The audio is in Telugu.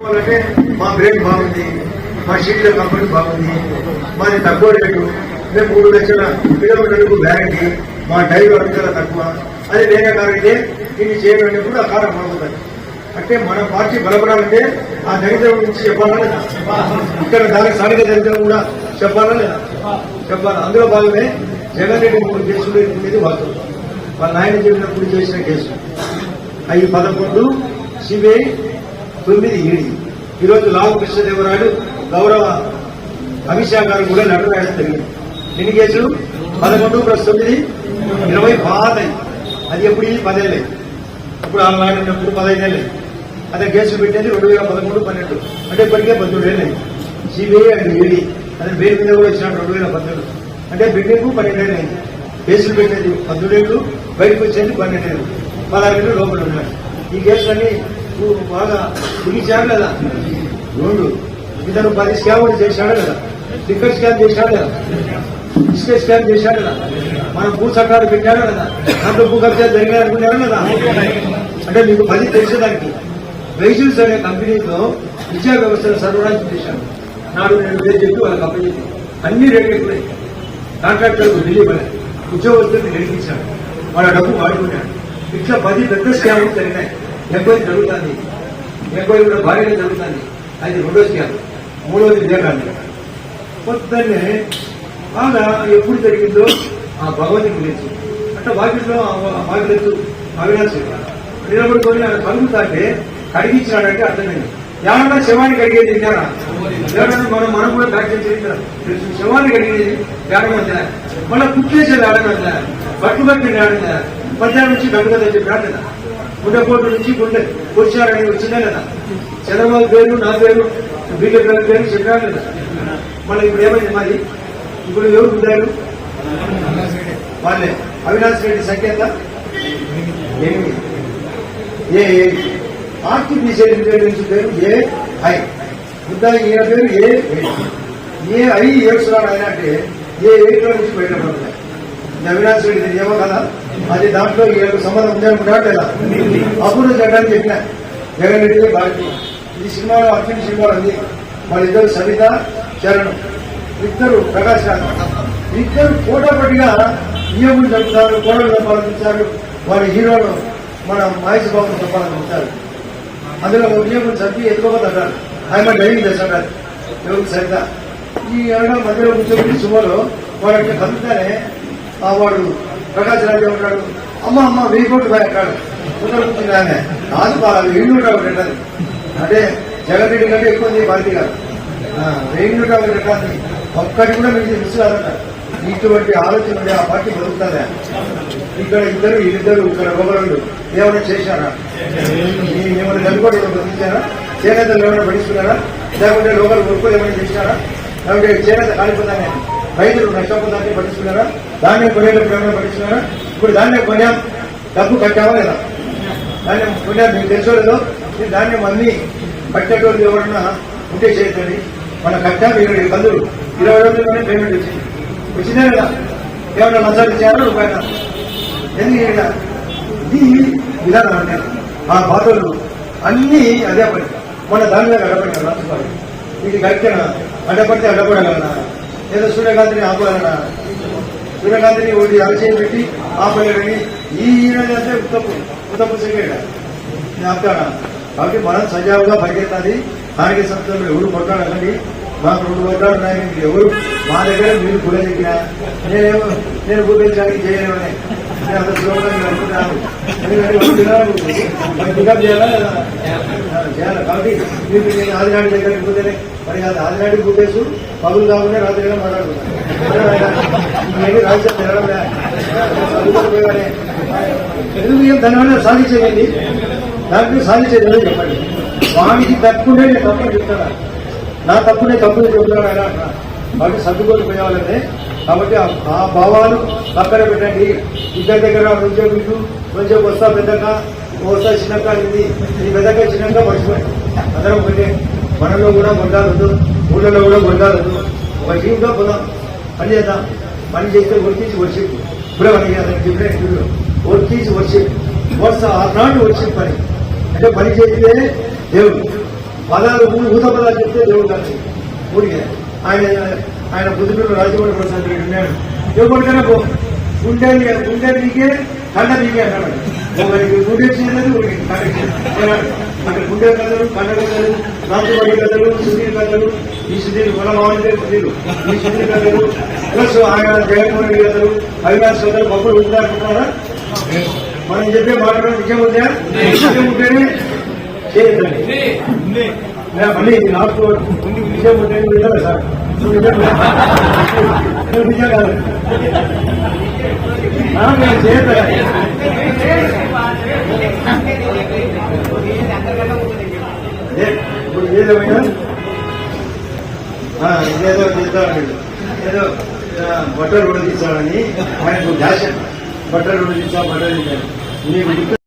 అంటే మా బ్రేక్ బాగుంది మా షీట్ల కంపెనీ బాగుంది మాది తక్కువ రేటు. మేము మూడు లక్షల కిలోమీటర్లకు గ్యారంటీ మా డ్రైవర్ చాలా తక్కువ. అది వేరే కారు అయితే చేయడం అనేది ఆ కారు బాగుంటుంది అంటే మన పార్టీ బలపడాలంటే ఆ దరిద్రం నుంచి చెప్పాలా లేదా? ఇక్కడ దానికి స్థానిక దరిద్రం కూడా చెప్పాలా లేదా? చెప్పాలి? అందులో భాగమే జగన్ రెడ్డి మూడు కేసులు అనేది వాస్తవం. వాళ్ళ నాయన చెప్పినప్పుడు చేసిన కేసు. అవి పదకొండు సిబిఐ తొమ్మిది ఈడి. ఈరోజు లావు కృష్ణదేవరాయలు గౌరవ అమిత్ షా గారు కూడా నడు రాయడం జరిగింది ఎన్ని కేసులు? పదకొండు ప్లస్ తొమ్మిది ఇరవై పాతయి అది ఎప్పుడు ఇది పదేళ్ళే? అప్పుడు ఆ నాడు అదే కేసులు పెట్టేది రెండు వేల పదకొండు పన్నెండు. అంటే ఇప్పటికే పన్నెండేళ్ళే సిబిఐ అండ్ ఈడీ. అదే బెయిల్ మీద కూడా ఇచ్చినాడు రెండు వేల పన్నెండు అంటే బిడ్డకు పన్నెండేళ్ళు అయింది. కేసులు పెట్టేది పన్నెండేళ్ళు బయటకు వచ్చేది పన్నెండేళ్ళు. పదహారేళ్ళు లోపల ఉన్నాయి ఈ కేసులన్నీ నువ్వు బాగా ముగించాడు కదా? రెండు ఇతను పది స్కామ్ చేశాడు కదా? టికెట్ స్కామ్ చేశాడు కదా? ఇసుక స్కామ్ చేశాడు కదా? మనం భూ చట్టాలు పెట్టాడు కదా? దాంట్లో భూ కబ్జాలు జరిగాయి అనుకున్నాడు కదా అంటే మీకు పది తెలిసేదానికి వెహికల్స్ అనే కంపెనీతో విద్యా వ్యవస్థను సర్వనాశనం చేశాడు నాడు నేను పేరు చెప్పి వాళ్ళ అప్పచెప్పి అన్ని రేట్లు ఎక్కువై. కాంట్రాక్టర్కు ఢిల్లీ పని ఉద్యోగస్తులకు నిర్మించాడు వాళ్ళ డబ్బు వాడుకున్నాడు ఇట్లా పది పెద్ద స్కామ్లు జరిగినాయి. ఎంక్వైరీ జరుగుతుంది. ఎంక్వైరీ కూడా భారీగా జరుగుతుంది. అది రెండో స్కామ్. మూడోది వివేకాన్ని పొద్దున్నే బాగా ఎప్పుడు జరిగిందో ఆ భగవతి గురించి. అంటే వాకిట్లో వాకిలెత్తు అవినాశి నిలబడుకొని ఆయన కలుగుతాంటే కడిగించినాడంటే అర్థమైంది. ఎవరన్నా శవాన్ని కడిగేది విన్నారా ఎవరన్నా మనం మనం కూడా ప్రాక్టీస్ చేయించారు శవాన్ని కడిగేది ఏడమందా మళ్ళీ కుక్ చేసేది ఆడమందా బట్టు బట్టి ఆడదా పద్యాల నుంచి గంటగా చెప్పి ఆడదా గుండెపోటు నుంచి గుండె కూర్చారని వచ్చిందే కదా చంద్రబాబు పేరు నా పేరు బీజేపీ గారి పేరు చెప్పారు కదా మళ్ళీ ఇప్పుడు ఏమైంది మరి ఇప్పుడు ఎవరు ఉన్నారు వాళ్ళే అవినాష్ రెడ్డి సంఖ్య ఎంత ఏ ఏ ఆర్టిఫిషియల్ ఇంటెలిజెన్స్ పేరు ఏ ఐ బుద్ధ ఈయన పేరు ఏ ఏ ఐ ఏడుస్తున్నాడు ఆయన అంటే ఏ ఎయిట్ నుంచి బయటపడతాయి అవినాష్ రెడ్డి ఏమో కదా అది దాంట్లో ఏడు సంబంధం ఉందనుకుంటాడు లేదా? అప్పుడు చేయడానికి చెప్పిన. జగన్ రెడ్డి బాధ్యత ఈ సినిమాలో అర్జున్ సినిమా ఉంది వాళ్ళిద్దరు సవిత చరణ్ ఇద్దరు ప్రకాశ్ రాజ్. ఇద్దరు పోటాపటిగా నియములు చంపుతారు కోడలు సంపాదించారు వారి హీరోలు మన మహేష్ బాబు సంపాదించారు. అందులో ఒక నియములు చంపి ఎత్తుకోపోతాడు ఆయన డైవింగ్ చేస్తాడు ఎవరు సరిత? ఈ ఏడా మధ్యలో కూర్చొని సుమలో వాళ్ళకి అట్లా వాడు ప్రకాష్ రాజు ఉంటాడు అమ్మ అమ్మ వెయ్యి కోట్లు పోయి అక్కడ ముందర కూర్చుంది కాదు బాగా వెయ్యి నూట ఒకటి అంటది అంటే జగన్ రెడ్డి కంటే ఎక్కువ ఉంది పార్టీ కాదు వెయ్యి నూట ఒకటి అంటుంది ఒక్కటి కూడా మీకు మిస్ కాదంట ఇటువంటి ఆలోచన ఉండే ఆ పార్టీ బతుకుతుందా ఇక్కడ ఇద్దరు వీళ్ళిద్దరు ఇక్కడ ఒకరు ఏమైనా చేశారా? ఈ- ఏమైనా కనుకోటి బతికించారా? చేనేతలు ఏమైనా పడిస్తున్నారా లేకుంటే లోకల్ వర్కులు ఏమైనా చేసినారా లేకుంటే చేనేత కాలిపోతానే? రైతులు నష్టపోతాన్ని పట్టించుకున్నారా? ధాన్యం కొనేటప్పుడు ఏమైనా పట్టించుకున్నారా? ఇప్పుడు ధాన్యం కొన్నాం డబ్బు కట్టావా లేదా? ధాన్యం కొన్నాం మీకు తెలుసో లేదో? ధాన్యం అన్ని పట్టేటోళ్ళు ఎవరన్నా ఉంటే చేయకండి మన కట్టాం ఇరవై కందులు ఇరవై రోజుల్లోనే పేమెంట్ వచ్చింది. వచ్చిందే కదా ఏమైనా నష్టాలు ఇచ్చారా రూపాయల? ఎందుకు ఇక్కడ ఇది విధానం అంటే ఆ బాధలు అన్నీ అదే పని. మన దాని మీద అడ్డపడి రాష్ట్రపతి. ఇది కరెక్టేనా అడ్డపడితే అడ్డపడగలనా? లేదా సూర్యకాంతిని ఆపాలన్నా. సూర్యకాంతిని ఒకటి ఆలస్యం పెట్టి ఆపలేడని ఈ ఈయన అంటే ఉత్తపు ఉత్తపు సింగేడ. ఆపుతాడా కాబట్టి మనం సజావుగా పరిగెత్తాలి. స్థానిక సంస్థలు ఎవరు కొట్టాడండి మాకు రెండు కొట్టాడు ఉన్నాయి ఎవరు మా దగ్గర మీరు గుడ దగ్గర నేనేమో నేను గుర్తించడానికి చేయలేమని. నేను పికప్ చేయాలా చేయాలి కాబట్టి మీకు నేను ఆదినాడు దగ్గరికి పోతేనే మరి అది ఆదినాడు గుర్తేసు పగులు కాకుండా రాత్రిగా మాట్లాడుకుంటాను రాజ్యం తినడం ఎందుకు ఏం సాధించేయండి దాంట్లో సాధించేది చెప్పండి వానికి తప్పుండే నేను తప్పని చెప్తాను నా తప్పునే తప్పుని చెప్తున్నాడు ఆయన అంటున్నా. సర్దుకొని సర్దుకోలు కాబట్టి ఆ- భావాలు పక్కన పెట్టండి. ఇద్దరి దగ్గర మంచిగా వీళ్ళు మంచిగా వస్తా పెద్దక వస్తా చిన్నక ఇది ఈ పెద్దక చిన్నక మర్చిపోయింది అందరం ఒకటే. మనలో కూడా మొండాలొద్దు ఊళ్ళలో కూడా మొండాలొద్దు ఒక టీంగా పోదాం. పని చేద్దాం. పని చేస్తే వర్తించి వర్షిప్. ఇప్పుడే పని చేద్దాం. Different వర్తించి worship. వర్ష ఆనాడు వర్షిప్ పని. అంటే పని చేస్తే దేవుడు. పదాలు ఊ- ఊత పదాలు చెప్తే దేవుడు కానీ ఊరికే. ఆయన ఆయన బుద్ధుడు రాజమౌళి ప్రసాద్ రెడ్డి ఉన్నాడు ఎవరికైనా పో. గుండె గుండె నీకే కండ నీకే అన్నాడు. ఒకరికి గుండె చేయలేదు ఒకరికి కండ. అక్కడ గుండె కథలు కండ కథలు రాజమౌళి కథలు సుధీర్ కథలు ఈ సుధీర్ మామూలు సుధీర్. ఈ సుధీర్ కథలు ప్లస్ ఆయన జగన్మోహన్ రెడ్డి కథలు అవినాష్ కథలు బొమ్మలు ఉంటారనుకున్నారా మనం చెప్పే మాట్లాడే నిజం ఉందా? నిజం ఉంటేనే నేను మళ్ళీ నాకు నిజం ఉంటే నిజమే సార్. నువ్వు నిజం నువ్వు నిజం కాదు ఆ, నేను చేయొద్దా ఏ, ఇప్పుడు ఏదేమైనా ఆ, ఇదేదో చేద్దామని ఏదో ఆ, బట్టలు కూడా తీసాడని ఆయనకు డాష్ బట్టలు కూడా తీసా బట్టలు తీసాడు నీకు గుర్తు